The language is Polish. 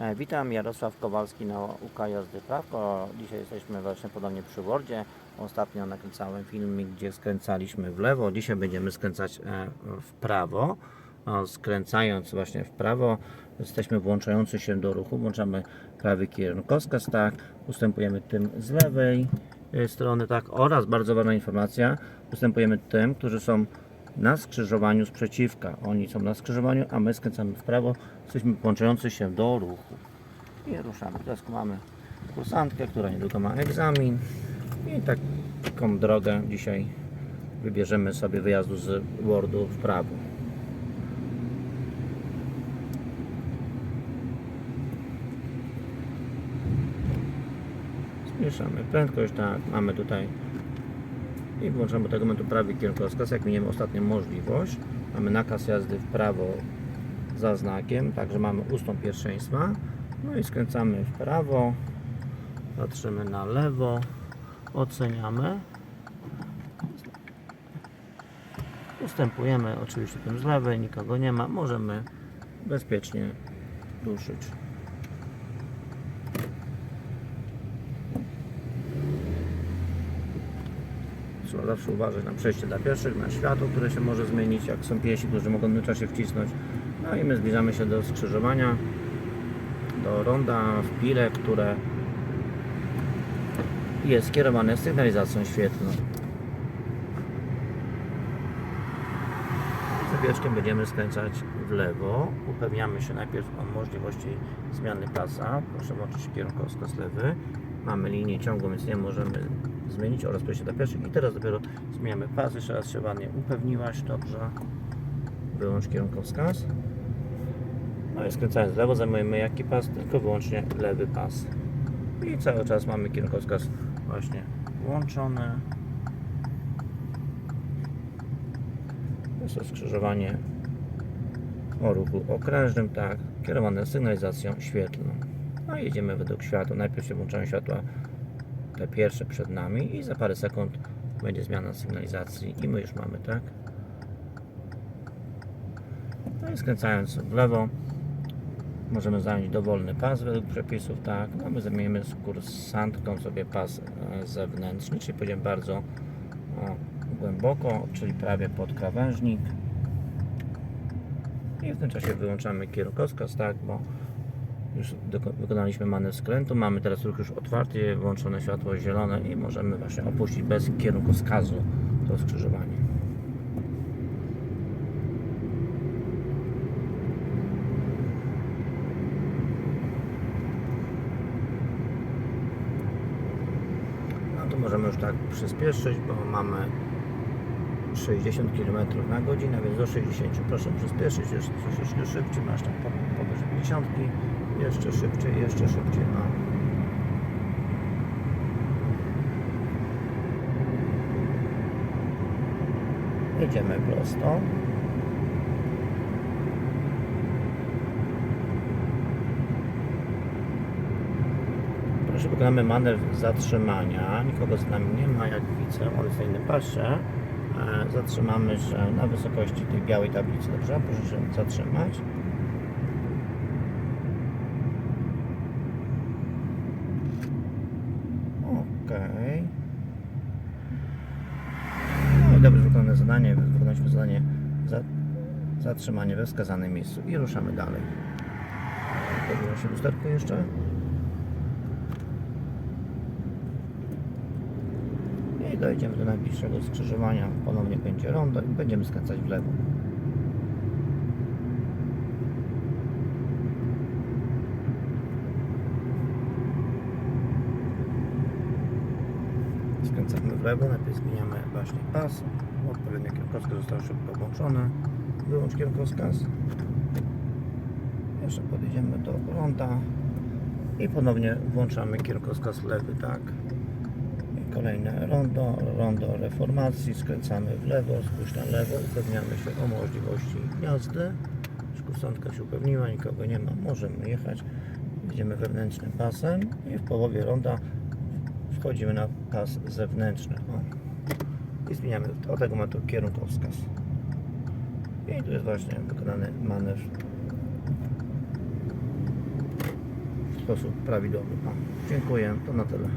E, Witam, Jarosław Kowalski na UK Jazdy Prawko. Dzisiaj jesteśmy właśnie podobnie przy Wordzie. Ostatnio nakręcałem filmik, gdzie skręcaliśmy w lewo. Dzisiaj będziemy skręcać e, w prawo. Skręcając właśnie w prawo, jesteśmy włączający się do ruchu. Włączamy prawy kierunkowskaz, tak. Ustępujemy tym z lewej e, strony, tak. Oraz bardzo ważna informacja, ustępujemy tym, którzy są na skrzyżowaniu sprzeciwka. Oni są na skrzyżowaniu, a my skręcamy w prawo. Jesteśmy włączający się do ruchu. I ruszamy. Teraz mamy kursantkę, która niedługo ma egzamin. I taką drogę dzisiaj wybierzemy sobie wyjazdu z Wordu w prawo. Zmniejszamy prędkość, tak, mamy tutaj i włączamy do tego momentu prawy kierunkowskaz, jak miniemy ostatnią możliwość. Mamy nakaz jazdy w prawo za znakiem, także mamy ustąp pierwszeństwa. No i skręcamy w prawo, patrzymy na lewo, oceniamy. Ustępujemy oczywiście tym z lewej, nikogo nie ma, możemy bezpiecznie ruszyć. Zawsze uważać na przejście dla pieszych, na światło, które się może zmienić, jak są piesi, którzy mogą tym czasie wcisnąć. No i my zbliżamy się do skrzyżowania, do ronda w pile, które jest skierowane sygnalizacją świetlną. Z będziemy skręcać w lewo. Upewniamy się najpierw o możliwości zmiany pasa. Proszę włączyć kierunkowskaz lewy. Mamy linię ciągłą, więc nie możemy zmienić oraz przejście dla pieszych. I teraz dopiero zmieniamy pas. Jeszcze raz się ładnie upewniłaś. Dobrze. Wyłącz kierunkowskaz. No i skręcając w lewo zajmujemy jaki pas? Tylko wyłącznie lewy pas. I cały czas mamy kierunkowskaz właśnie włączony. Jest to skrzyżowanie o ruchu okrężnym, tak, kierowane sygnalizacją świetlną. No jedziemy według światła. Najpierw się włączają światła te pierwsze przed nami i za parę sekund będzie zmiana sygnalizacji i my już mamy, tak? No i skręcając w lewo możemy zająć dowolny pas według przepisów, tak? No my zamienimy z kursantką sobie pas e, zewnętrzny, czyli pojedziemy bardzo o, głęboko, czyli prawie pod krawężnik. I w tym czasie wyłączamy kierunkowskaz, tak, bo już doko- wykonaliśmy manewr skrętu. Mamy teraz ruch już otwarty, włączone światło zielone i możemy właśnie opuścić bez kierunkowskazu to skrzyżowanie. No to możemy już tak przyspieszyć, bo mamy 60 km na godzinę, więc do 60 proszę przyspieszyć, jeszcze troszeczkę szybciej, masz tam po- powyżej 50, jeszcze szybciej, jeszcze szybciej, no. Jedziemy prosto. Proszę, wykonamy manewr zatrzymania. Nikogo z nami nie ma, jak widzę, on jest na innym pasie. E, Zatrzymamy się na wysokości tej białej tablicy. Dobrze, proszę się zatrzymać. Okej. No i dobrze wykonane zadanie. Wykonaliśmy zadanie za, zatrzymanie we wskazanym miejscu i ruszamy dalej. Podbiera się lusterko jeszcze. I dojdziemy do najbliższego skrzyżowania. Ponownie będzie rondo i będziemy skręcać w lewo. Skręcamy w lewo, najpierw zmieniamy właśnie pas. Odpowiednio kierunkowskaz został szybko włączony. Wyłącz kierunkowskaz. Jeszcze podjedziemy do ronda i ponownie włączamy kierunkowskaz lewy, tak. I kolejne rondo, rondo reformacji, skręcamy w lewo, spójrz na lewo, upewniamy się o możliwości jazdy. Kursantka się upewniła, nikogo nie ma, możemy jechać. Jedziemy wewnętrznym pasem i w połowie ronda wchodzimy na pas zewnętrzny. O. I zmieniamy od tego momentu kierunkowskaz. I tu jest właśnie wykonany manewr sposób prawidłowy. O, dziękuję, to na tyle.